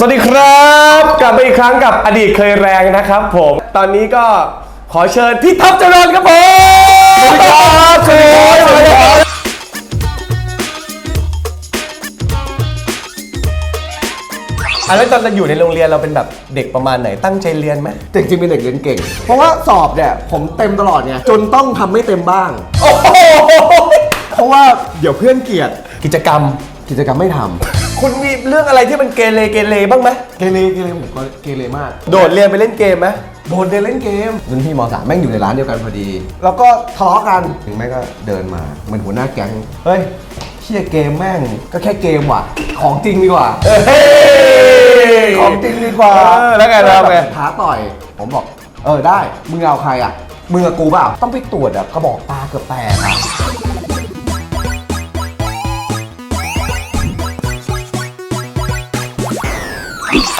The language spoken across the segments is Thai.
สวัสดีครับ กลับมาอีกครั้งกับอดีตเคยแรงนะครับผม ตอนนี้ก็ขอเชิญพี่ท็อปเจริญครับผมสวัสดีครับสวัสดีครับอะแล้วตอนเราอยู่ในโรงเรียนเราเป็นแบบเด็กประมาณไหนตั้งใจเรียนไหมแต่จริงๆเป็นเด็กเรียนเก่ง เพราะว่าสอบเนี่ยผมเต็มตลอดไงจนต้องทำไม่เต็มบ้าง โอ้โหเพราะว่าเดี๋ยวเพื่อนเกลียดกิจกรรมกิจกรรมไม่ทำ คุณมีเรื่องอะไรที่มันเกเรเกเรบ้างไหมเกเรเกเรผมก็เกเรมาก โดดเรียนไปเล่นเกมไหมโดนเดินเล่นเกมรุ่นพี่มสามแม่งอยู่ในร้านเดียวกันพอดี แล้วก็ทะเลาะกันถึงแม่งก็เดินมาเหมือนหัวหน้าแก๊งเฮ้ยเชี่ยเกมแม่งก็แค่เกมว่ะ ของจริงดีกว่าเฮ้ยของจริงดีกว่าเออแล้วไงแล้วไง ท้าต่อยผมบอก เออได้มึงเอาใครอะมึงกับกูเปล่าต้องไปตรวจอะกระบอกตาเกือบแตกอะ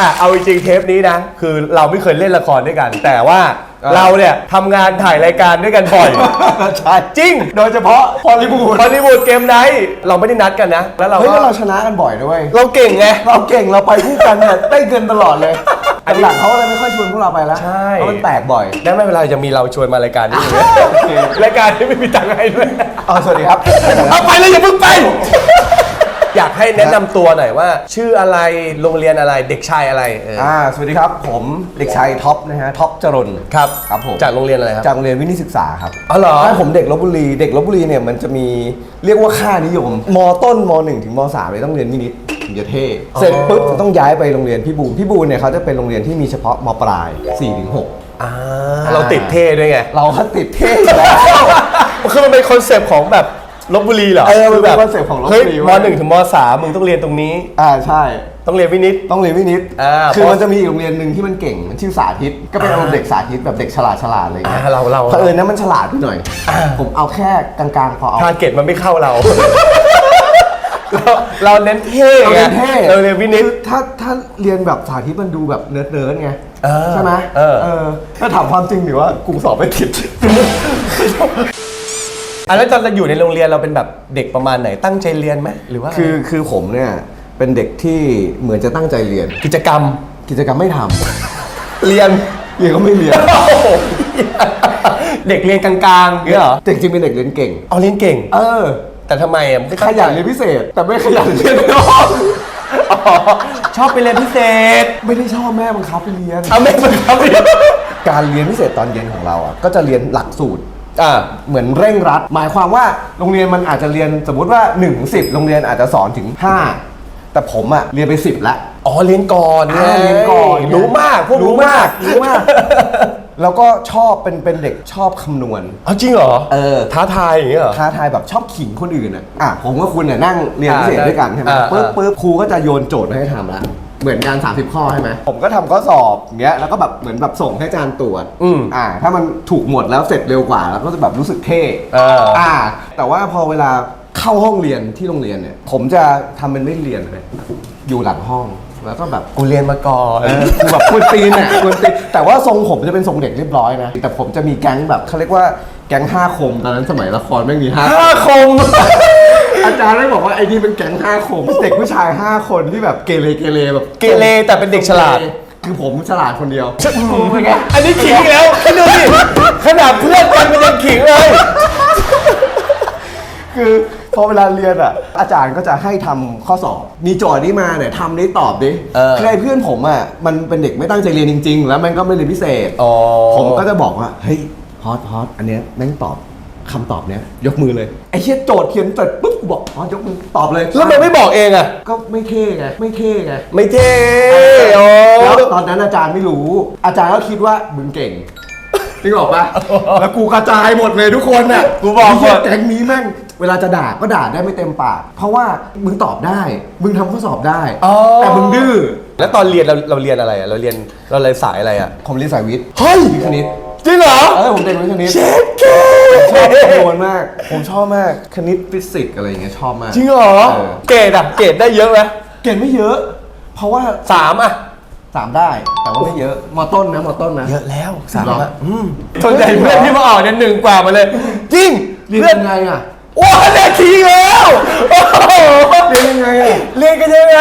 อะเอาจริงๆเทปนี้นะ คือเราไม่เคยเล่นละครด้วยกัน แต่ว่าเออเราเนี่ยทำงานถ่ายรายการด้วยกันบ่อย ใช่จริงโดยเฉพาะฮอลลีวูดฮอลลีวูดเกมไนท์เราไม่ได้นัดกันนะ แล้วเราเฮ้ยก็แล้วเราชนะกันบ่อยด้วยเราเก่งไง เราเก่งเราไปคู่กันเนี่ยได้เงินตลอดเลยอันนี้หลังเขาเลยไม่ค่อยชวนพวกเราไปแล้วใช่ เพราะมันแตกบ่อยได้ไม่เป็นไรจะมีเราชวนมารายการนี้โอเครายการที่ไม่มีตังค์ให้ด้วยเอาสวัสดีครับ เอาไปเลยอย่าเพิ่งไป อยากให้แนะนำตัวหน่อยว่า ชื่ออะไรโรงเรียนอะไรเด็กชายอะไรเอออ่าสวัสดีครับผมเด็กชายท็อปนะฮะท็อปจรน ครับครับผม จากโรงเรียนอะไรครับ จากโรงเรียนวินิตศึกษาครับอ๋อเหรอถ้าผมเด็กลบบุรี เด็กลบบุรีเนี่ยมันจะมีเรียกว่าค่านิยมมต้นมหนึ่งถึงมสามเลยต้องเรียนวินิตถึงจะเท่เสร็จปุ๊บจะต้องย้ายไปโรงเรียนพี่บูนพี่บูนเนี่ยเขาจะเป็นโรงเรียนที่มีเฉพาะมปลาย4ถึง6อ่าเราติดเท่ด้วยไงเราก็ติดเท่อยู่แล้ว คือมันเป็นคอนเซปต์ของแบบ ลบบุรีเหรอเออมันเป็นแบบคอนเซปต์ของลพบุรีเฮ้ยมเว้ย หนึ่งถึงมสามมึงต้องเรียนตรงนี้ อ่าใช่ ต้องเรียนวินิต ต้องเรียนวินิตอ่าคือเพราะมันจะมีอีกโรงเรียนหนึ่งที่มันเก่งมันชื่อสาธิต ก็เป็นอ่าอารมณ์เด็กสาธิตแบบเด็กฉลาดฉลาดอะไรเงี้ยอ่าเราเรา เผอิญนะมันฉลาดไปหน่อย ผมเอาแค่กลางๆพอเอา ทาร์เก็ตมันไม่เข้าเรา เราเราเน้นเท่เราไงเรียนเท่เราเรียนวินิต คือถ้าถ้าเรียนแบบสาธิตมันดูแบบเนิร์ดเนิร์ดๆไงเออใช่ไหมเออ ถ้าถามความจริงหรือว่ากูสอบไม่ติด อะแล้วตอนเราอยู่ในโรงเรียนเราเป็นแบบเด็กประมาณไหนตั้งใจเรียนไหมหรือว่าคือคือผมเนี่ยเป็นเด็กที่เหมือนจะตั้งใจเรียน กิจกรรมกิจกรรมไม่ทำ เรียนเรียนก็ไม่เรียนโอ้โหเด็กเรียนกลางๆเนี่ยเหรอแต่จริงๆเป็นเด็กเรียนเก่ง เอาเรียนเก่ง เออ แต่ทำไมอะมันก็ขตั้งใจยันเรียนพิเศษ แต่ไม่ขยันเรียนในห้องอ๋อชอบไปเรียนพิเศษ ไม่ได้ชอบแม่บังคับไปเรียน เอาไม่บังคับเรียนการเรียนพิเศษตอนเย็นของเราอะก็จะเรียนหลักสูตร อ่าเหมือนเร่งรัด หมายความว่าโรงเรียนมันอาจจะเรียนสมมุติว่า1นึ่งสิโรงเรียนอาจจะสอนถึง 5 แต่ผมอะเรียนไป 10ละ อ๋อเรียนก่อนไงอ่าเรียนก่อน รู้มากพวกรู้มากรู้รู้มาก แล้วก็ชอบเป็นเป็นเด็กชอบคำนวณ เอาจริงเหรอเออ ท้าทายอย่างเงี้ยเหรอ ท้าทายแบบชอบขิงคนอื่นอะอะผมกับคุณเนี่ยนั่งเรียนพิเศษอ่าด้วยกันใช่ไหมอ่าปึ๊บอ่า ปึ๊บครูก็จะโยนโจทย์มาให้ทำละ เหมือนกัน 30 ข้อใช่ไหมผมก็ทำข้อสอบอย่างเงี้ยแล้วก็แบบเหมือนแบบส่งให้อาจารย์ตรวจอืมอ่า ถ้ามันถูกหมดแล้วเสร็จเร็วกว่าแล้วก็จะแบบรู้สึกเท่เอออ่า แต่ว่าพอเวลาเข้าห้องเรียนที่โรงเรียนเนี่ย ผมจะทำเป็นไม่เรียนเลยอยู่หลังห้องแล้วก็แบบ กูเรียนมาก่อนเออคือแบบกวนตีนอะกวนตีนแต่ว่าทรงผมจะเป็นทรงเด็กเรียบร้อยนะ แต่ผมจะมีแก๊งแบบเขาเรียกว่า แก๊งห้าคมตอนนั้นสมัยละครไม่มีห้าห้าคม อาจารย์ได้บอกว่าไอ้นี่เป็นแก๊งห้าคมเด็กผู้ชายห้าคนที่แบบเกเรเกเรแบบเกเรแต่เป็นเด็กฉลาด คือผมฉลาดคนเดียว อันนี้ขิงอีกแล้วคิดดูดิขนาดเพื่อนกันมันยังขิงเลย คือพอเวลาเรียนอะ อาจารย์ก็จะให้ทำข้อสอบ มีโจทย์นี้มาเนี่ยทำนี้ตอบดิเออ คือไอ้เพื่อนผมอะมันเป็นเด็กไม่ตั้งใจเรียนจริง ๆ แล้วมันก็ไม่เรียนพิเศษ อ๋อ ผมก็จะบอกว่าเฮ้ยฮ อตฮอตอันเนี้ยแม่งตอบคำตอบเนี้ยยกมือเลยไอ้เชี่ยโจทย์เขียนเสร็จปุ๊บกูบอกฮอตยกมือตอบเลยแล้วทำไมไม่บอกเองอะ ก็ไม่เท่ไงไม่เท่ไงไม่เท่โอ้แล้วตอนนั้นอาจารย์ไม่รู้ อาจารย์ก็คิดว่ามึงเก่งนึกออกปะแล้วกูกระจายหมดเลยทุกคนน่ะกูบอกหมเหี้ยดแก๊งนี้แม่งเวลาจะด่าก็ด่าได้ไม่เต็มปาก เพราะว่ามึงตอบได้ มึงทำข้อสอบได้ อ๋อ แต่มึงดื้อแล้วตอนเรียนเราเราเรียนอะไรอะเราเรียนเราเรียนสายอะไรอะผมเรียนสายวิทย์เฮ้ยวิทย์คณิต จริงเหรอ เออผมเรียนวิทย์คณิตเชฟเกชอบคำนวณมาก ผมชอบมากคณิตฟิสิกส์อะไรอย่างเงี้ยชอบมาก จริงเหรอ เออ เกรดอะเกรดได้เยอะไหมเก่งไม่เยอะ เพราะว่าสามอะสามได้ แต่ว่าไม่เยอะ มอต้นนะมอต้นนะ เยอะแล้วสามเหรออะอืมส่วนใหญ่เพื่อนที่มาออกเนี่ยหนึ่งกว่ามาเลย จริงเรียนเพื่อนยังไงอะว้าเนี่ยทีแล้วโอ้โหเรียนยังไงอะเรียนกันยังไง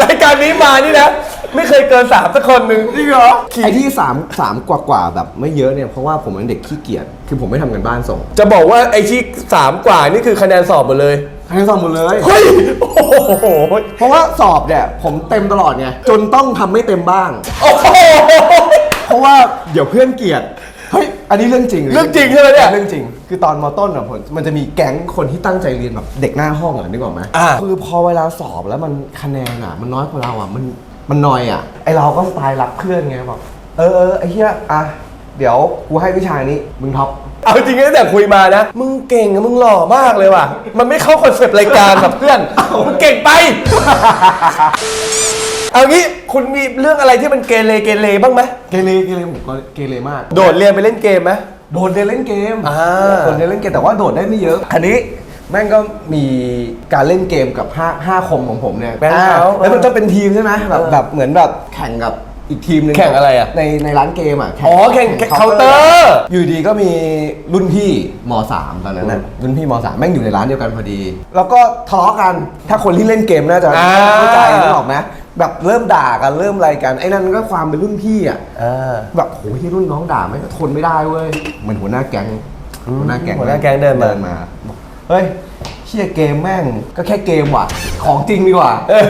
รายการนี้มานี่นะ ไม่เคยเกินสามสักคนหนึ่งจริงเหรอไอ้ที่สามสามกว่ากว่าๆแบบไม่เยอะเนี่ยเพราะว่าผมเป็นเด็กขี้เกียจคือผมไม่ทำกันบ้านส่งจะบอกว่าไอ้ที่สามกว่านี่คือคะแนนสอบหมดเลยให้ส่งหมดเลย เฮ้ยโอ้โหเพราะว่าสอบเนี่ยผมเต็มตลอดไงจนต้องทำไม่เต็มบ้าง โอ้โหเพราะว่าเดี๋ยวเพื่อนเกลียดเฮ้ยอันนี้เรื่องจริงลยเรื่องจริงใช่ไหมเนี่ย เรื่องจริง คือตอนมต้นอะผมมันจะมีแก๊งคนที่ตั้งใจเรียนแบบเด็กหน้าห้องอะนึกออกไหมอ่า คือพอเวลาสอบแล้วมันคะแนนอะมันน้อยกว่าเราอะมัน มันนอยอะ ไอเราก็สไตล์รักเพื่อนไงบอกเออเออไอเหี้ยอะเดี๋ยวกูให้วิชานี้มึงท็อปเอาจริงๆตั้งแต่คุยมานะ มึงเก่งอะมึงหล่อมากเลยว่ะ มันไม่เข้าคอนเซปต์รายการแบบเพื่อน มึงเก่งไป เอางี้คุณมีเรื่องอะไรที่มันเกเรเกเรบ้างไหมเกเรเกเรผมก็เกเรมาก โดดเรียนไปเล่นเกมไหมโดดเรียนเล่นเกมอ่า โดดเรียนเล่นเกมแต่ว่าโดดได้ไม่เยอะ อันนี้ แม่งก็มีการเล่นเกมกับ5 5คมของผมเนี่ยแบงค์เขาอ่าแล้วมันต้องเป็นทีมใช่ไหมแบบเออแบบเหมือนแบบแข่งกับอีกทีมหนึงแข่งอะไรอะในในร้านเกมอะอ๋อแข่งเคาน์เตอร์อยู่ดีก็มีรุ่นพี่ม .3 ตอนนั้นน่ะรุ่นพี่ม .3 แม่งอยู่ในร้านเดียวกันพอดี แล้วก็ทะเลาะกันถ้าคนที่เล่นเกมน่าจะอ่า เข้าใจนึกออกไหมแบบเริ่มด่ากันเริ่มอะไรกันไอ้นั่นก็ความเป็นรุ่นพี่อะ อ่า แบบโหที่รุ่นน้องด่าไม่งก็ทนไม่ได้เว้ยเหมือนหัวหน้าแก๊งหัวหน้าแก๊งหัวหน้าแก๊งเดินมา บอก เฮ้ยเชี่ยเกมแม่งก็แค่เกมว่ะ ของจริงดีกว่าเฮ้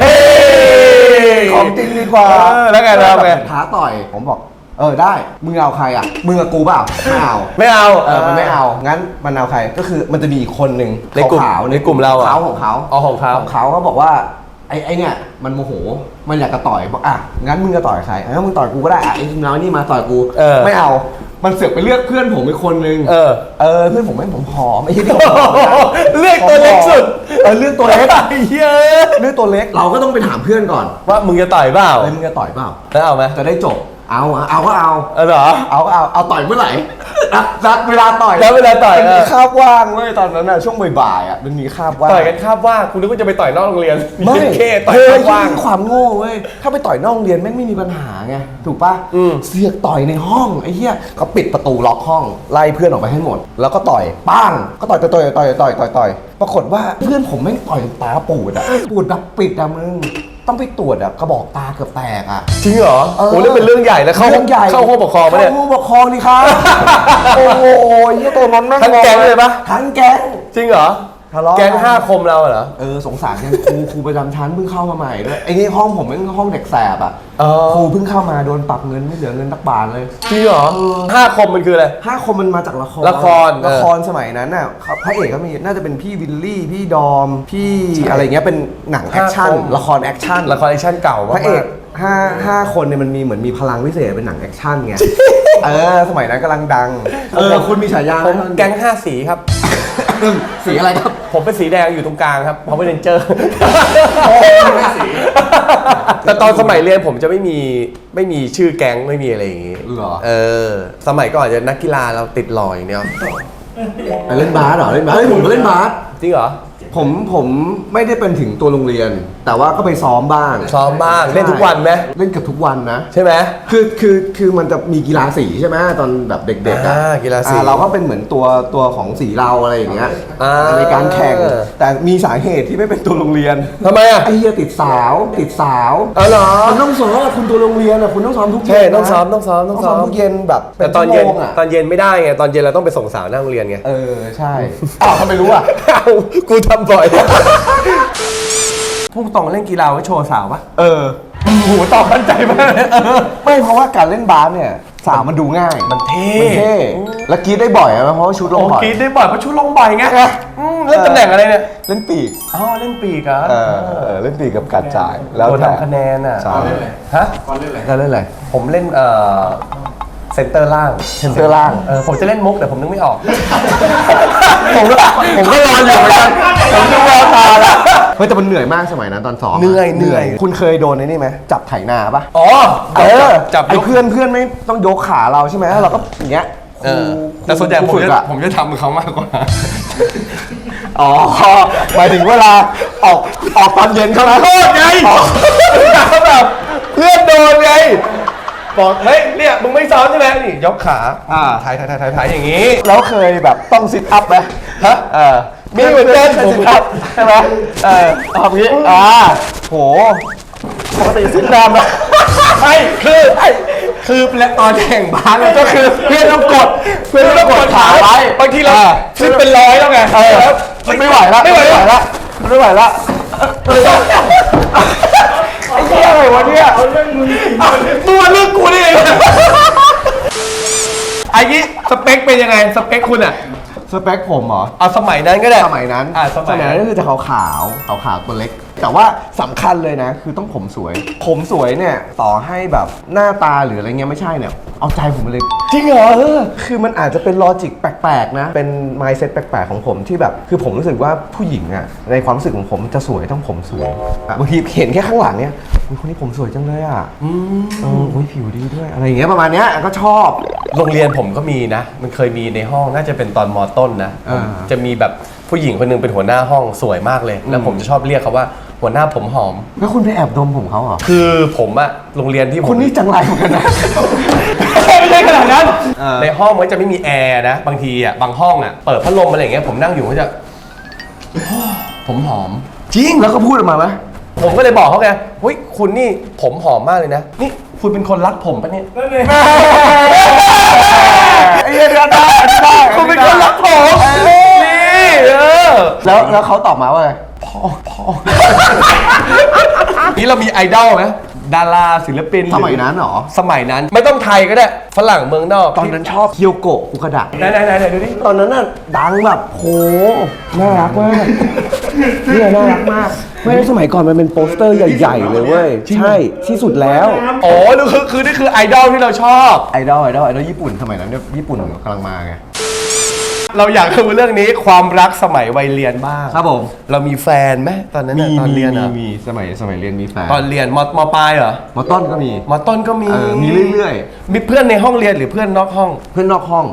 ยของจริงดีกว่าเออแล้วไงแล้วไงบบท้าต่อยผมบอก เออได้มึงเอาใครอะมึงกับกูเปล่าไม่เอา ไม่เอาเออมันไม่เอา งั้นมันเอาใคร ก็คือมันจะมีอีกคนหนึ่งในกลุ่มขาวๆในกลุ่มเราอะเขาของเขาอ๋อของเขา ของเขาเขาบอกว่าไอ้ไอ้เนี่ยมันโมโห มันอยากจะต่อยบอกอะงั้นมึงจะต่อยใครอะมึงต่อยกูก็ได้อะไอ้ทีมเรานี่มาต่อยกู เออ ไม่เอา มันเสือกไปเลือกเพื่อนผมอีกคนนึงเออ เออเพื่อนผมไม่ผมผอมไอ้ที่ผมผอมนะเลือกตัวเล็กสุด เออเลือกตัวเล็กไอ้เหี้ยเลือกตัวเล็กเราก็ต้องไปถามเพื่อนก่อนว่ามึงจะต่อยเปล่าเฮ้ยมึงจะต่อยเปล่าแล้วเอาไหมจะได้จบ เอาอะเอาก็เอา เออเหรอ เอาก็เอาเอาต่อยเมื่อไหร่นัดนัดเวลาต่อยนัดเวลาต่อยมันมีเออ คาบว่างเว้ยตอนนั้นน่ะช่วงบ่ายๆอะมันมีคาบว่างต่อยกันคาบว่าคุณนึกว่าจะไปต่อยนอกโรงเรียนไม่เคต่อยเฮ้คาบว่างนี่คือความโง่เว้ยถ้าไปต่อยนอกโรงเรียนแม่งไม่มีปัญหาไงถูกปะอืม เสือกต่อยในห้องไอ้เหี้ยก็ปิดประตูล็อกห้องไล่เพื่อนออกไปให้หมด แล้วก็ต่อยปังก็ต่อยต่อยต่อยต่อยต่อยต่อยต่อยปรากฏว่าเพื่อนผมแม่งต่อยตาปูดอะปูดแบบปิดอะมึง ต้องไปตรวจอะกระบอกตาเกือบแตกอะ จริงเหรอเออ โอ้เรื่องเป็นเรื่องใหญ่นะเข้าเรื่องใหญ่เข้าห้องปกครองปะเนี่ย เข้าห้องปกครองนี่ครับ โอ้โหเหี้ยตัวนั้นแม่งทั้งแก๊งเลยปะ ทั้งแก๊ง จริงเหรอ ทะเลาะกันแก๊งห้าคมเราเหรอ เออสงสารกันครูครูประจำชั้นเพิ่งเข้ามาใหม่ด้วยไอ้นี่ห้องผมเป็นห้องเด็กแสบอะอ๋อครูเพิ่งเข้ามาโดนปรับเงินไม่เหลือเงินตักบาทเลย จริงเหรอห้าคมมันคืออะไร ห้าคมมันมาจากละครละครเออละครสมัยนั้นน่ะเขาพระเอกก็มีน่าจะเป็นพี่วิลลี่พี่ดอมพี่อะไรเงี้ยเป็นหนังแอคชั่นห้าคมละครแอคชั่นละครแอคชั่นเก่าพมากระเอกห้าห้าคนเนี่ยมันมีเหมือนมีพลังวิเศษเป็นหนังแอคชั่นไงเออสมัยนั้นกำลังดังเออคุณมีฉายาผมแก๊งห้าสีครับ หนึ่งสีอะไรครับ ผมเป็นสีแดงอยู่ตรงกลางครับเพราะเป็นเจอร์แต่ตอนสมัยเรียนผมจะไม่มีไม่มีชื่อแก๊งไม่มีอะไรอย่างงี้เหรอ เออ สมัยก่อนจะนักกีฬาเราติดลอยอย่างเดียวเล่นบาสเหรอเล่นบาสเฮ้ยผมก็เล่นบาสจริงเหรอ ผมผมไม่ได้เป็นถึงตัวโรงเรียน แต่ว่าก็ไปซ้อมบ้างซ้อมบ้างเล่นทุกวันไหมเล่นเกับทุกวันนะ ใช่ไหม คือคือคือมันจะมีกีฬาสีใช่ไหมตอนแบบเด็กๆอะอ่ากีฬาสี อ่เราก็เป็นเหมือนตัวตัวของสีเราอะไรอย่างเงี้ยอ่า ในการแข่งแต่มีสาเหตุที่ไม่เป็นตัวโรงเรียนทำไมอะไอ้เหี้ยติดสาวติดสาวเออเหรอ มันต้องซ้อมอะคุณตัวโรงเรียนอะคุณต้องซ้อมทุกเย็นใช่นะต้องซ้อมต้องซ้อมต้องซ้อม ทุกเย็นแบบแต่ตอนเย็นป็ชั่วโมงอะตอนเย็นไม่ได้ไงตอนเย็นเราต้องไปส่งสาวหน้าโรงเรียนไงเออใช่อ้าวทำไมรู้อะอ้าวกูทำบ่อย พุ่งตรงเล่นกีฬาไว้โชว์สาวปะเออโหูตอบมั่นใจมากเลยเออ ไม่เพราะว่าการเล่นบาสเนี่ยสาวมันดูง่ายมันเท่ มันเท่แล้วกรีดได้บ่อยอะเพราะว่าชุดลโอ้งบ่อยกรีดได้บ่อยเพราะชุดลงบ่อยไงอืมเล่นตำแหน่งอะไรเนี่ยเล่นปีกอ๋อเล่นปีกเหรอเออเออเล่นปีกกับกัดจ่ายแล้วแต่ทำคะแนนอะใช่ฮะแล้วเล่นอะไรผมเล่นเอ่อ เซนเตอร์ล่าง เซนเตอร์ล่าง เออผมจะเล่นมุกแต่ผมนึกไม่ออก ผมก็ผมก็รออยู่เหมือนกันผมดูแววตาแล้วเฮ้ยแต่มันเหนื่อยมากสมัยนั้นตอนซ้อมะเหนื่อยเหนื่อย คุณเคยโดนไอ้นี่ไหมจับไถนาปะอ๋อเออจับไอ้ยกเพื่อนเพื่อนไม่ต้องยกขาเราใช่ไหมแล้วเราก็อย่างเงี้ยเออครูแต่ส่วนใหญ่ผมครูฝึจะกอะผมจะทำกับเขามากกว่า อ๋อหมายถึงเวลาออกออกตอนเย็นเขานะโทษไงแบบเพื่อนโดนไง บอกเฮ้ยเนี่ยมึงไม่ซ้อมใช่ไหมนี่ยกขาอ่า ถ่ายถ่ายถ่ายถ่ายถ่ายอย่างนี้แล้วเคยแบบต้องซิทอัพไหมฮะเออมีเหมือนกันผมครับใช่ไหมเออเอาอย่างนี้อ่าโหปกติสีดำอะไม่คือไอ้คือและตอนแข่งบาสมันก็คือเพื่อนต้องกดเพื่อนต้องกดขาไว้บางทีเราขึ้นเป็นร้อยแล้วไงแล้วมันไม่ไหวแล้วไม่ไหวแล้วไม่ไหวแล้ว ไอ้เหี้ยอะไรวะเนี่ยตัวเรื่องกูนี่เองไอ้นี้สเปคเป็นยังไงสเปคคุณอะสเปคผมเหรอเอาสมัยนั้นก็ได้สมัยนั้นอ่าสมัยนั้นก็คือจะขาวขาวขาวขาวๆตัวเล็กแต่ว่าสำคัญเลยนะ คือต้องผมสวย ผมสวยเนี่ยต่อให้แบบหน้าตาหรืออะไรเงี้ยไม่ใช่เนี่ย เอาใจผมมาเลย จริงเหรอคือมันอาจจะเป็นลอจิกแปลกๆนะ เป็น mindset แปลกๆของผมที่แบบ คือผมรู้สึกว่าผู้หญิงอะในความรู้สึกของผมจะสวยต้องผมสวยอะบางทีเห็นแค่ข้างหลังเนี่ยอุ๊ยคนนี้ผมสวยจังเลยอะเอออุ้ยผิวดีด้วยอะไรอย่างเงี้ยประมาณเนี้ยก็ชอบ โรงเรียนผมก็มีนะ มันเคยมีในห้องน่าจะเป็นตอนมอต้นนะ อ่า จะมีแบบ ผู้หญิงคนหนึงเป็นหัวหน้าห้องสวยมากเลย แล้วผมจะชอบเรียกเขาว่าหัวหน้าผมหอม แล้วคุณไปแอบดมผมเขาเหรอ คือผมอะโรงเรียนที่ผม คุณนี่จังไรเหมือนกันนะ ไม่ใช่ขนาดนั้น เออ ในห้องมันจะไม่มีแอร์นะ บางทีอะบางห้องอะเปิดพัดลมอะไรอย่างเงี้ยผมนั่งอยู่ก็จะ ผมหอม จริงแล้วก็พูดออกมาไหมผมก็เลยบอกเขาไงเฮ้ยคุณนี่ผมหอมมากเลยนะ นี่คุณเป็นคนรักผมปะเนี่ยไอ้เหี้ยเดือนได้อันนี้ได้คุณเป็นคนรักผมนี่เออ แล้วแล้วเขาตอบมาว่าไงนี่เรามีไอดอลไหมดาราศิลปินสมัยนั้นเหรอ สมัยนั้นไม่ต้องไทยก็ได้ฝรั่งเมืองนอกตอนนั้นชอบเคียวโกะคุคาดะไหนไหนไหนไหนดูดิตอนนั้นน่ะดังแบบโหน่ารักมากเนี่ยน่ารักมากไม่ได้สมัยก่อนมันเป็นโปสเตอร์ใหญ่ๆเลยเว้ยใช่ที่สุดแล้วโอ้นี่คือคือนี่คือไอดอลที่เราชอบไอดอลไอดอลไอดอลญี่ปุ่นสมัยนั้นเนี่ยญี่ปุ่นกำลังมาไง เราอยากดูเรื่องนี้ความรักสมัยวัยเรียนบ้างครับผม เรามีแฟนไหมตอนนั้นน่ะตอนเรียนอะมีสมัยสมัยเรียนมีแฟนตอนเรียนมมปลายเหรอมอต้นก็มีมต้นก็มีเออมีเรื่อยมีเพื่อนในห้องเรียนหรือเพื่อนนอกห้อง ๆ เพื่อนนอกห้อง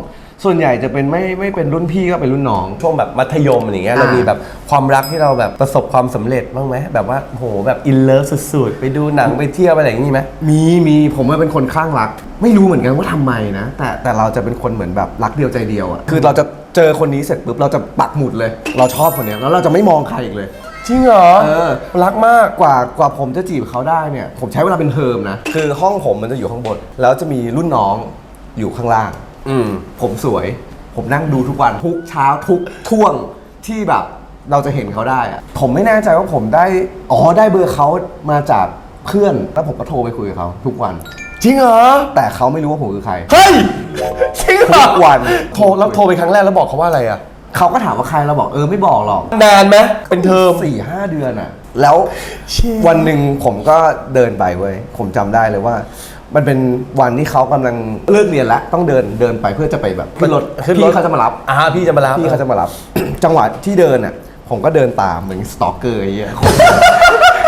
ส่วนใหญ่จะเป็นไม่ไม่เป็นรุ่นพี่ก็เป็นรุ่นน้อง ช่วงแบบมัธยมอะไรเงี้ยอ่าเรามีแบบความรักที่เราแบบประสบความสำเร็จบ้างไหมแบบว่าโหแบบอินเลิฟสุดๆ ไปดูหนังไปเที่ยวอะไรอย่างงี้ไหม มีมีผมว่าเป็นคนคลั่งรัก ไม่รู้เหมือนกันว่าทำไมนะ แต่แต่เราจะเป็นคนเหมือนแบบรักเดียวใจเดียวอะคือเราจะเจอคนนี้เสร็จปุ๊บเราจะปักหมุดเลย เราชอบคนเนี้ยแล้วเราจะไม่มองใครอีกเลย จริงเหรอเออ รักมากกว่ากว่าผมจะจีบเขาได้เนี่ย ผมใช้เวลาเป็นเทอมนะ คือห้องผมมันจะอยู่ข้างบน แล้วจะมีรุ่นน้องอยู่ข้างล่าง อืม ผมสวย ผมนั่งดูทุกวันทุกเช้าทุกท่วงที่แบบเราจะเห็นเขาได้อะผมไม่แน่ใจว่าผมได้ อ๋อได้เบอร์เขามาจากเพื่อน แล้วผมก็โทรไปคุยกับเขาทุกวัน จริงเหรอ แต่เขาไม่รู้ว่าผมคือใคร เฮ้ย จริงเหรอทุกวัน โทรแล้วโทรไปครั้งแรกแล้วบอกเขาว่าอะไรอะ เขาก็ถามว่าใครเราบอกเออไม่บอกหรอก นานไหมเป็นเทอม สี่ห้าเดือนอะแล้วเชี่ยวันหนึ่งผมก็เดินไปเว้ย ผมจำได้เลยว่า มันเป็นวันที่เขากำลังเลิกเรียนแล้วต้องเดินเดินไปเพื่อจะไปแบบขึ้นรถขึ้นรถ พี่เขาจะมารับอ่าพี่จะมารับพี่เขาจะมารับ จังหวะที่เดินอะผมก็เดินตามเหมือนสตอกเกอร์ไอ้เหี้ย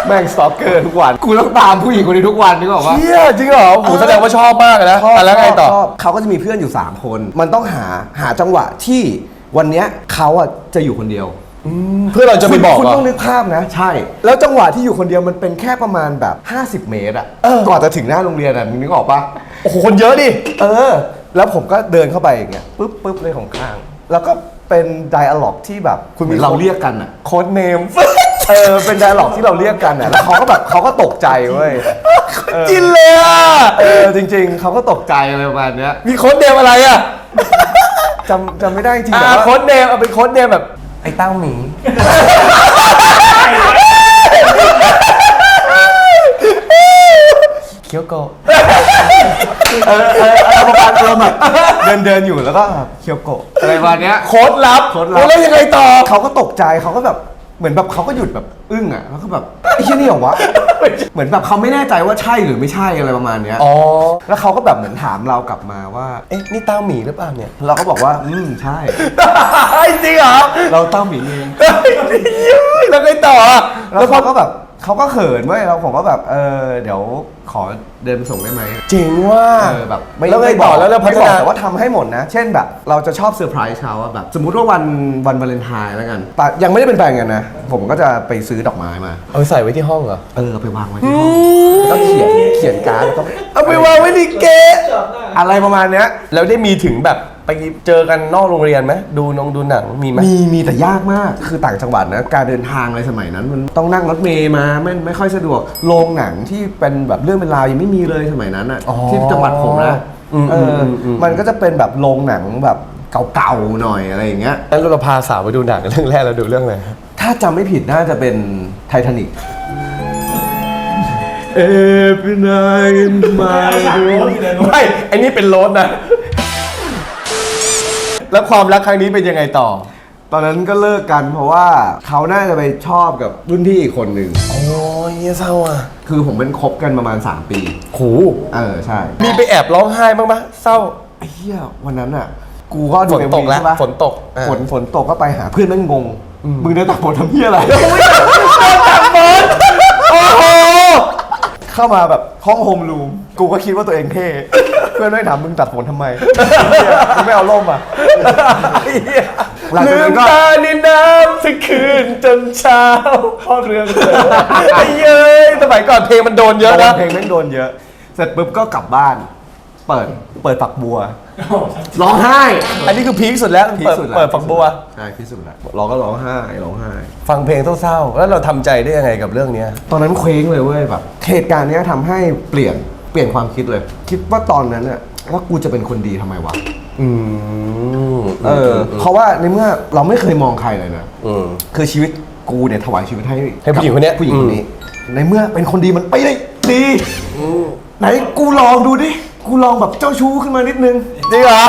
แม่งสตอกเกอร์ทุกวันกูต้องตามผู้หญิงคนนี้ทุกวันนึกออกปะ เชี่ยจริงเหรอโหแสดงว่าชอบมากเลยนะชอบอะแล้วไงต่อ ชบเขาก็จะมีเพื่อนอยู่ 3 คน มันต้องหาหาจังหวะที่วันเนี้ยเขาอะจะอยู่คนเดียว เพื่อเราจะไปบอกคุณเหรอต้องนึกภาพนะ ใช่ แล้วจังหวะที่อยู่คนเดียวมันเป็นแค่ประมาณแบบ 50 เมตรอะเออก่อนจะถึงหน้าโรงเรียนอะมึงนึกออกปะโอ้โหคนเยอะดิเออ แล้วผมก็เดินเข้าไปอย่างเงี้ยปุ๊บปุ๊บเลยของข้าง แล้วก็เป็นไดอะล็อกที่แบบคุณเราเรียกกันอะโค้ดเนมเออเป็นไดอะล็อกที่เราเรียกกันอะแล้วเขาก็แบบเขาก็ตกใจเว้ยเออจินเลยอะเออจริง ๆเขาก็ตกใจอะไรประมาณเนี้ยมีโค้ดเนมอะไรอะจำจำไม่ได้จริงอ่าแต่ว่าโค้ดเนมเอาเป็นโค้ดเนมแบบ ไอ้เต้าหมี เคียวโกะเออเออเออประมาณเรมณ์แบบเดินเดินอยู่แล้วก็เคียวโกะอะไรประเนี้ย โค้ดลับโค้ดลับ แล้วยังไงต่อ เขาก็ตกใจเขาก็แบบ เหมือนแบบเขาก็หยุดแบบอึ้งอะแล้วก็แบบไอ้เชี่ยนี่เหรอวะ เหมือนแบบเขาไม่แน่ใจว่าใช่หรือไม่ใช่อะไรประมาณเนี้ยอ๋อ แล้วเขาก็แบบเหมือนถามเรากลับมาว่า เอ๊ะนี่เต้าหมีหรือเปล่าเนี่ย เราก็บอกว่า อืมใช่ จริงเหรอเราเต้าหมีเองแล้วไงต่ออะแล้วเขาก็แบบ เขาก็เขินเว้ยเราผมก็แบบเออเดี๋ยวขอเดินไปส่งได้ไหมจริงว่า เออแบบไม่แล้วไงม่บต่กอแล้วเราพัฒไม่บอกนาแต่ว่าทำให้หมดนะ เช่นแบบ เราจะชอบเซอร์ไพรส์เขาอะแบบ สมมุติว่าวันวันวาเลนไทน์แล้วกันแต่ยังไม่ได้เป็นแฟนกันนะ ผมก็จะไปซื้อดอกไม้มา เอาไปใส่ไว้ที่ห้องเหรอ เออเอาไปวางไว้ที่ห้องแล้วเขียนเขียนการ์ดแล้วก็เอาไปวางไว้ที่เกะอะไรประมาณเนี้ย แล้วได้มีถึงแบบไป เจอกันนอกโรงเรียนไหมดูนงดูหนังมีไหม มีมีแต่ยากมากคือต่างจังหวัดนะการเดินทางอะไรสมัยนั้น มันต้องนั่งรถเมย์มาไม่ไม่ค่อยสะดวกโรงหนังที่เป็นแบบเรื่องเป็นราวยังไม่มีเลยสมัยนั้นอะอ๋อที่จังหวัดผมนะอืมเอออมอืม มันก็จะเป็นแบบโรงหนังแบบเก่าๆหน่อยอะไรอย่างเงี้ยแล้วเราพาสาวไปดูหนังเรื่องแรกเราดูเรื่องอะไรถ้าจำไม่ผิดน่าจะเป็นไททานิก Every night in my room ไม่ไอ้นี่เป็นโรสนะ แล้วความรักครั้งนี้เป็นยังไงต่อ ตอนนั้นก็เลิกกันเพราะว่าเขาน่าจะไปชอบกับรุ่นพี่อีกคนหนึ่ง โอ้ยเหี้ยเศร้าอะคือผมเป็นคบกันประมาณ 3 ปี โหเออใช่มีไปแอบร้องไห้บ้างปะเศร้า ไอ้เหี้ยวันนั้นอะ กูก็ดูฝนตกแล้วใช่ปะฝนตกอ่าฝนฝนตกก็ไปหาเพื่อนแม่งงง มึงเดินตักฝนทำเหี้ยอะไรโอ้โหเข้ามาแบบห้องโฮมรูม กูก็คิดว่าตัวเองเท่เพื่อนไม่ถามมึงตัดฝนทำไมมึงไม่เอาร่มอะหลังลืจากนั้มนก็ตาในน้ำทั้งคืนจนเช้าเพราะเรื่องเธอไอ้เย้ยสมัยก่อนเพลงมันโดนเยอะนะ เพลงแม่งโดนเยอะ เสร็จปุ๊บก็กลับบ้าน เปิดเปิดฝักบัว ร้องไห้อันนี้คือพีคสุดแล้วพีคเปิดสุดแล้ว เปิดฝักบัว ใช่พีคสุดแล้วร้องก็ร้องไห้ร้องไห้ ฟังเพลงเศร้าๆแล้วเราทำใจได้ยังไงกับเรื่องเนี้ย ตอนนั้นเคว้งเลยเว้ยแบบเหตุการณ์เนี้ยทำให้เปลี่ยน เปลี่ยนความคิดเลย คิดว่าตอนนั้นอะว่ากูจะเป็นคนดีทำไมวะอืมเออเพราะว่าในเมื่อเราไม่เคยมองใครเลยนะอืม คือชีวิตกูเนี่ยถวายชีวิตให้ให้ผู้หญิงคนเนี้ยผู้หญิงคนนี้ ในเมื่อเป็นคนดีมันไปได้ดีไหนกูลองดูดิ กูลองแบบเจ้าชู้ขึ้นมานิดนึง จริงเหรอ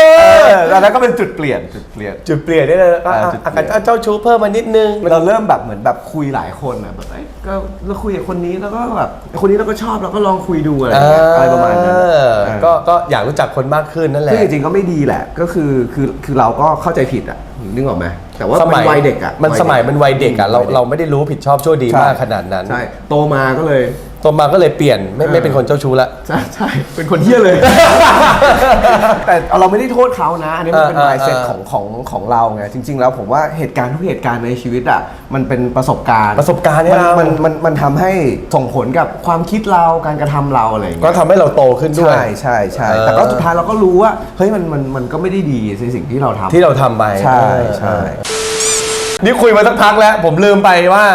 เออแล้วนั้นก็เป็นจุดเปลี่ยนจุดเปลี่ยน จุดเปลี่ยนได้เลยอะอ่าอะจุดเปลี่ยน อะเจ้าชู้เพิ่มมานิดนึง เราเริ่มแบบเหมือนแบบคุยหลายคนอะแบบเอ้ยก็เราคุยกับคนนี้แล้วก็แบบคนนี้เราก็ชอบเราก็ลองคุยดูอะไรอย่างเงี้ยอะไรประมาณนั้นเออเออ ก็ก็อยากรู้จักคนมากขึ้นนั่นแหละซึ่งจริงๆก็ไม่ดีแหละ ก็คือคือคือเราก็เข้าใจผิดอะนึกออกไหมแต่ว่าสมัมันยวัยเด็กอะมันสมัยมันวัยเด็กอะเราวัยด็กเราไม่ได้รู้ผิดชอบชั่วดีใช่มากขนาดนั้น ใช่โตมาก็เลยโตัวมาก็เลยเปลี่ยนไม่เออไม่เป็นคนเจ้าชู้ละ ใช่ใช่เป็นคนเฮี้ยเลย แต่เราไม่ได้โทษเขานะ อันนี้มันเป็นเออเออ mindset เออของของของเราไง จริง ๆ แล้วผมว่าเหตุการณ์ทุกเหตุการณ์ในชีวิตอะ มันเป็นประสบการณ์ ประสบการณ์เนี่ยมันเรามันมันมันทำให้ส่งผลกับความคิดเราการกระทำเราอะไรอย่างเงี้ยก็ทำให้เราโตขึ้นด้วย ใช่ใช่ใช่เออแต่ก็สุดท้ายเราก็รู้ว่าเฮ้ยมันมันมันก็ไม่ได้ดีในสิ่งที่เราทำที่เราทำไปใช่เออใช่ นี่คุยมาสักพักแล้ว ผมลืมไปว่า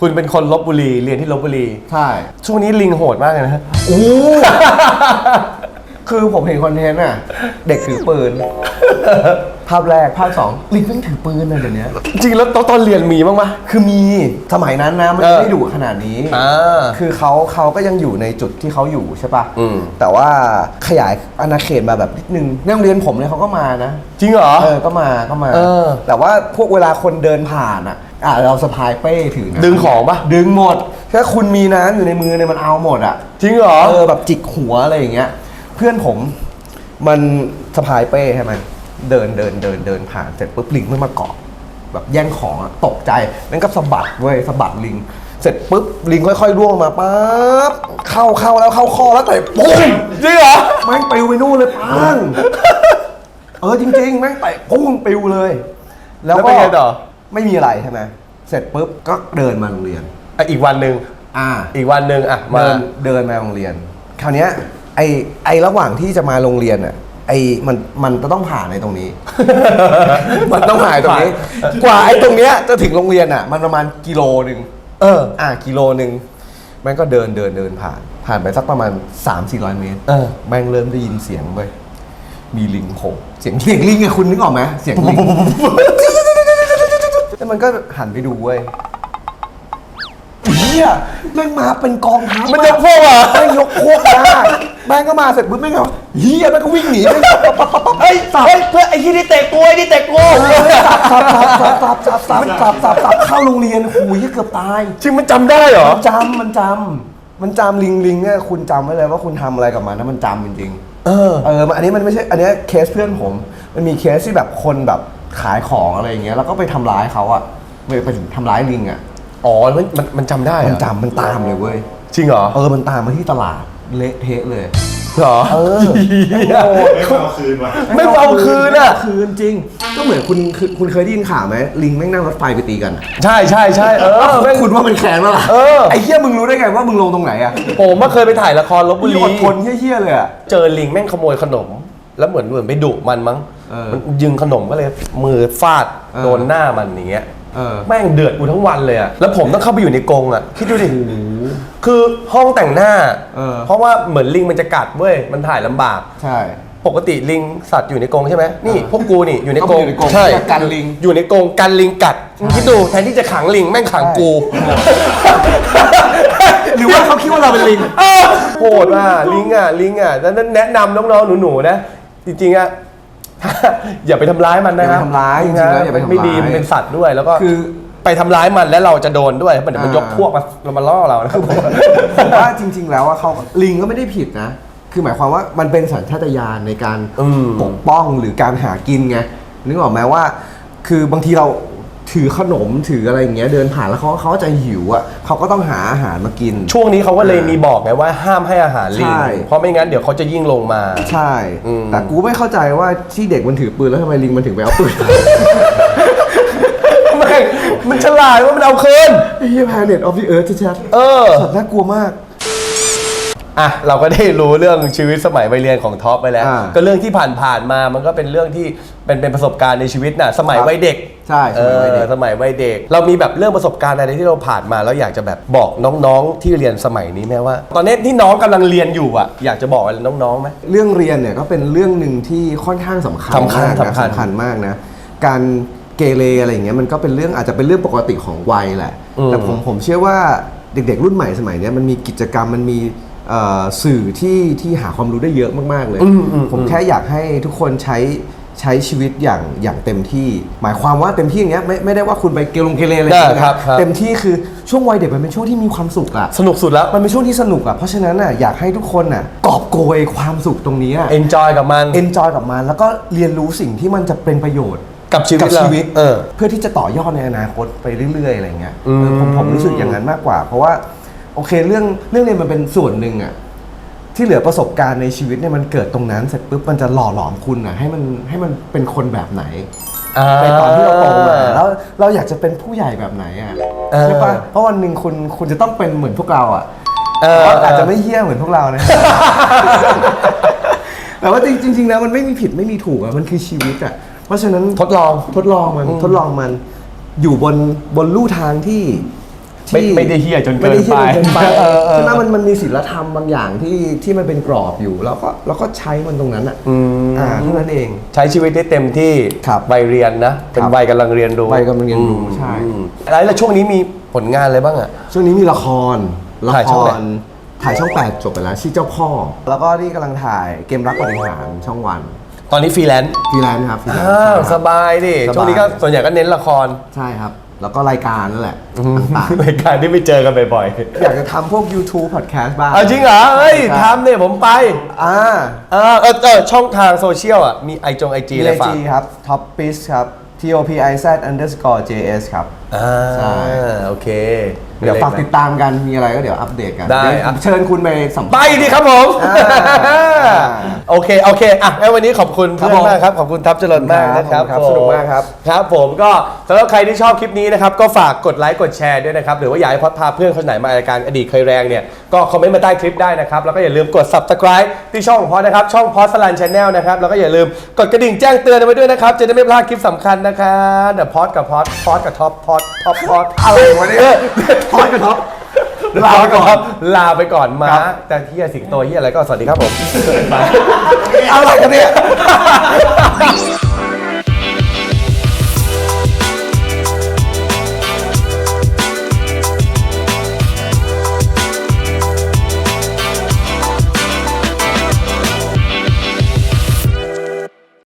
คุณเป็นคนลบบุรีเรียนที่ลบบุรี ใช่ ช่วงนี้ลิงโหดมากเลยนะโอ้คือผมเห็นคอนเทนต์อะ เด็กถือปืน ภาพแรกภาพสองลิงแม่งถือปืนนะเดี๋ยวนี้จริงแล้วตอนตอนเรียนมีบ้างปะ คือมีสมัยนั้นนะมันเออ ไม่ได้ดุขนาดนี้ อ่า คือเขาเขาก็ยังอยู่ในจุดที่เขาอยู่ใช่ปะอืม แต่ว่าขยายอาณาเขตมาแบบนิดนึงในโรงเรียนผมเนี่ยเขาก็มานะ จริงเหรอ เออ ก็มา ก็มา เออแต่ว่าพวกเวลาคนเดินผ่านอะ อะเราสะพายเป้ถือนะดึงของปะดึงหมดถ้าคุณมีน้ำอยู่ในมือเนี่ยมันเอาหมดอะจริงเหรอ เออแบบจิกหัวอะไรอย่างเงี้ย เพื่อนผมมันสะพายเป้ใช่ไหมเดินเดินเดินเดินผ่านเสร็จปุ๊บลิงมันมาเกาะแบบแย่งของอะตกใจนั่นก็สะบัดเว้ยสะบัดลิง เสร็จปุ๊บลิงค่อยๆร่วงมาปั๊บเข้าเข้าแล้วเข้าคอแล้วแต่ปุ้งจริงเหรอแม่งปลิวไปนู่นเลยปังเออจริงๆแม่งเตะปุ้งปลิวเลย แล้วแล้วก็เป็นไงต่อ ไม่มีอะไรใช่ไหมเสร็จปุ๊บก็เดินมาโรงเรียน อะอีกวันหนึ่งอ่า อีกวันหนึ่งอะมา เดินเดินมาโรงเรียน คราวเนี้ยไอไอระหว่างที่จะมาโรงเรียนอะไอมันมันจะต้องผ่านในตรงนี้ มันต้องผ่านตรงนี้ กว่าไอตรงเนี้ยจะถึงโรงเรียนอะ มันประมาณกิโลหนึ่งเออ อะกิโลหนึ่งแม่งก็เดินเดินเดินผ่าน ผ่านไปสักประมาณ 3 4 0 0 เมตรเออ แม่งเริ่มได้ยินเสียงเว้ยมีลิงโผล่เสียงเสียงลิงอะคุณนึกออกไหมเสียงลิง แล้วมันก็หันไปดูเว้ยเฮียแม่งมาเป็นกองทัพมันยกพวกเหรอแม่งยกพวกมาแม่งก็มาเสร็จปุ๊บแม่งก็เฮียแม่งก็วิ่งหนีแม่งปั๊บปั๊บปั๊บปั๊บเฮ้ยสับเฮ้ยเพื่อนไอ้ที่นี่เตะกูไอ้นี่เตะกูสับสับสับสับสับสับสับสับสับเข้าโรงเรียนหูยเกือบตายจริงมันจำได้เหรอมันจำมันจำมันจำลิงลิงเนี่ยคุณจำไว้เลยว่าคุณทำอะไรกับมันนะมันจำจริงเออๆเออมันอันนี้มันไม่ใช่อันเนี้ยเคสเพื่อนผม มันมีเคสที่แบบคนแบบ ขายของอะไรอย่างเงี้ยแล้วก็ไปทำร้ายเขาอะไปไปถึงทำร้ายลิงอะอ๋อมันมันมันจำได้เหรมันอจำมันตามเลยเว้ยจริงเหรอเออมันตามมาที่ตลาดเละเทะเลย เหรอเออเหี้ยไม่เอาคืนว่ะไม่เอาคืนอะไม่เาคืนจริง ก็เหมือนคุณคุณคุณเคยได้ยินข่าวไหมลิงแม่งนั่งรถไฟไปตีกันอะใช่ใช่ใช่เออแม่ง คุณว่ามันแค้นปะล่ะเออ ไอ้เหี้ยมึงรู้ได้ไงว่ามึงลงตรงไหนอะผมมาเคยไปถ่ายละครลบบุมึงรีอดทนเหี้ยๆเลยอะ เจอลิงแม่งขโมยขนม แล้วเหมือนเหมือนไปดุมันมั้งเออ มันยึงขนมก็เลยมือฟาดเออโดนหน้ามันอย่างเงี้ยเออแม่งเดือดกูทั้งวันเลยอะแล้วผมต้องเข้าไปอยู่ในกรงอะคิดดูดิคือห้องแต่งหน้าเออเพราะว่าเหมือนลิงมันจะกัดเว้ยมันถ่ายลำบาก ใช่ ปกติลิงสัตว์อยู่ในกรงใช่ไหมนี่พวกกูนี่อยู่ในกรงเข้าไปอยู่ในกรงใช่เพื่อกันลิงอยู่ในกรงกันลิงกัดมึงคิดดูแทนที่จะขังลิงแม่งขังกูหรือว่าเขาคิดว่าเราเป็นลิงเออโหดอะลิงอะลิงอะดังนั้นแนะนำน้องๆหนูๆนะจริงๆอะ อย่าไปทำร้ายมันนะครับอย่าไปทำร้ายจริงๆแล้วอย่าไปทำร้าย ไม่ดีมันเป็นสัตว์ด้วยแล้วก็คือ ไปทำร้ายมันแล้วเราจะโดนด้วยมันเดี๋ยวมันอ่ายย กพวกมามาล่อเรานะครับ ผมว่าจริง ๆ แล้วว่าเขาลิงก็ไม่ได้ผิดนะ คือหมายความว่ามันเป็นสัญชาตญาณในการอืมปกป้องหรือการหากินไงนึกออกไหมว่า คือบางทีเรา ถือขนมถืออะไรอย่างเงี้ยเดินผ่านแล้วเขาเขาจะหิวอะเขาก็ต้องหาอาหารมากิน ช่วงนี้เขาก็เลยมีบอกไงว่าห้ามให้อาหารลิง ใช่ เพราะไม่งั้นเดี๋ยวเขาจะยิ่งลงมา ใช่ อืม แต่กูไม่เข้าใจว่าที่เด็กมันถือปืนแล้วทำไมลิงมันถึงไปเอาปืน แม่งมันฉลาดว่ามันเอาคืน ไอ้เหี้ย Planet of the Earth ชัดเออ ๆสัตว์น่ากลัวมาก อะเราก็ได้รู้เรื่องชีวิตสมัยวัยเรียนของท็อปไปแล้ว อ่าก็เรื่องที่ผ่านๆมามันก็เป็นเรื่องที่เป็นเป็นประสบการณ์ในชีวิตน่ะสมัยครับวัยเด็ก ใช่สมัยวัยเด็กออสมัยวัยเด็ก เรามีแบบเรื่องประสบการณ์อะไรที่เราผ่านมาแล้วอยากจะแบบบอกน้องๆที่เรียนสมัยนี้ไหมว่า ตอนนี้ที่น้องกำลังเรียนอยู่อะอยากจะบอกอะไรน้องๆไหม เรื่องเรียนเนี่ยก็เป็นเรื่องหนึ่งที่ค่อนข้างสำคัญสำคัญมากนะสำคัญสำคัญมากนะ การเกเรอะไรอย่างเงี้ยมันก็เป็นเรื่องอาจจะเป็นเรื่องปกติของวัยแหละ อืมแต่ผมผมเชื่อว่าเด็กๆ รุ่นใหม่สมัยเนี้ยมันมีกิจกรรมมันมีเอ่อสื่อที่ที่หาความรู้ได้เยอะมากๆเลย อืมอืมผมแค่อยากให้ทุกคนใช้ ใช้ชีวิตอย่างอย่างเต็มที่ หมายความว่าเต็มที่อย่างเงี้ยไม่ไม่ได้ว่าคุณไปเกลงเกเรอะไรอย่างเงี้ยครับครับ เต็มที่คือช่วงวัยเด็กมันเป็นช่วงที่มีความสุขอะสนุกสุดแล้ว มันเป็นช่วงที่สนุกอะเพราะฉะนั้นอะอยากให้ทุกคนอะกอบโกยความสุขตรงนี้อะ enjoy กับมัน เอนจอยกับมันแล้วก็เรียนรู้สิ่งที่มันจะเป็นประโยชน์กับชีวิตกับเราชีวิตเออเพื่อที่จะต่อยอดในอนาคตไปเรื่อยๆอะไรเงี้ยอืมเออผมผมรู้สึกอย่างนั้นมากกว่า เพราะว่าโอเคเรื่องเรื่องเรียนมันเป็นส่วนหนึ่งอะ ที่เหลือประสบการณ์ในชีวิตเนี่ยมันเกิดตรงนั้นเสร็จปุ๊บมันจะหล่อหลอมคุณอะให้มันให้มันเป็นคนแบบไหนในตอนที่เราโตมาแล้วเราอยากจะเป็นผู้ใหญ่แบบไหนอะเออใช่ปะเพราะวันหนึ่งคุณคุณจะต้องเป็นเหมือนพวกเราอะเออแต่ว่าอาจจะไม่เฮี้ยเหมือนพวกเรานะแต่ว่าจริงจริงๆแล้วมันไม่มีผิดไม่มีถูกอะมันคือชีวิตอะเพราะฉะนั้นทดลองทดลองมันทดลองมันอยู่บนบนลู่ทางที่ ไม่ไม่ได้เหี้ยจนเกินไม่ได้เหี้ยจนเกินไปไปเออเออ ใช่ไหมมันมันมีศีลธรรมบางอย่างที่ที่มันเป็นกรอบอยู่แล้วก็เราก็ใช้มันตรงนั้นอะอืมอ่าเท่านั้นเอง ใช้ชีวิตได้เต็มที่ครับวัยเรียนนะ เป็นครับวัยกำลังเรียนรู้วัยกำลังเรียนรู้ใช่ อืมแล้วช่วงนี้มีผลงานอะไรบ้างอะ ช่วงนี้มีละคร ละถ่ายคช่องไหนรถ่ายช่อง8จบไปแล้วชื่อเจ้าพ่อ แล้วก็ที่กำลังถ่ายเกมรักปฏิหารช่องวันตอนนี้ฟรีแลนซ์ฟรีแลนซ์ครับฟรีแลนซ์อ้าวใช่สครับ บายดิสบาย ช่วงนี้ก็ส่วนใหญ่ก็เน้นละคร ใช่ครับ แล้วก็รายการนั่นแหละต่างรายการที่ไม่เจอกันบ่อยๆ อยากจะทำพวก YouTube Podcast บ้างๆเอาจริงเหรอเฮ้ยครับทำเนี่ยผมไป อ่าเออเออเออช่องทางโซเชียลอะ มีไอจงไอจีมีอะไรไอฝากจีครับ Top p i s ครับ T O P I Z underscore J S ครับ อ่าใช่โอเคเดี๋ยวฝากติดตามกันมีอะไรก็เดี๋ยวอัปเดตกันได้เยวผมเชิญคุณไปสัมไปภาษณ์ดิครับผม อ่าโอเค โอเค อะงั้นวันนี้ขอบคุณครับเพื่อนผมมากครับ ขอบคุณทัพเจริญมากนะครับครับผสนุกมากครับ ครับผมก็สำหรับใครที่ชอบคลิปนี้นะครับ ก็ฝากกดไลค์กดแชร์ด้วยนะครับ หรือว่าอยากให้พอดพาเพื่อนคนไหนมารายการอดีตเคยแรงเนี่ย ก็คอมเมนต์มาใต้คลิปได้นะครับ แล้วก็อย่าลืมกด subscribe ที่ช่องของพอดนะครับ ช่องพอดสลันชาแนลนะครับ แล้วก็อย่าลืมกดกระดิ่งแจ้งเตือนเอาไว้ด้วยนะครับ จะได้ไม่พลาดคลิปสำคัญนะครับเดี๋ยวพอดกับพอดพอดกับท็อปพอดท็อปพอดอะไรวะเนี่ยพอดกับท็อปลาไปก่อนครับ ลาไปก่อนมาครับแต่ที่สิงโตที่อะไรก็สวัสดีครับผม อะไรกันเนี่ย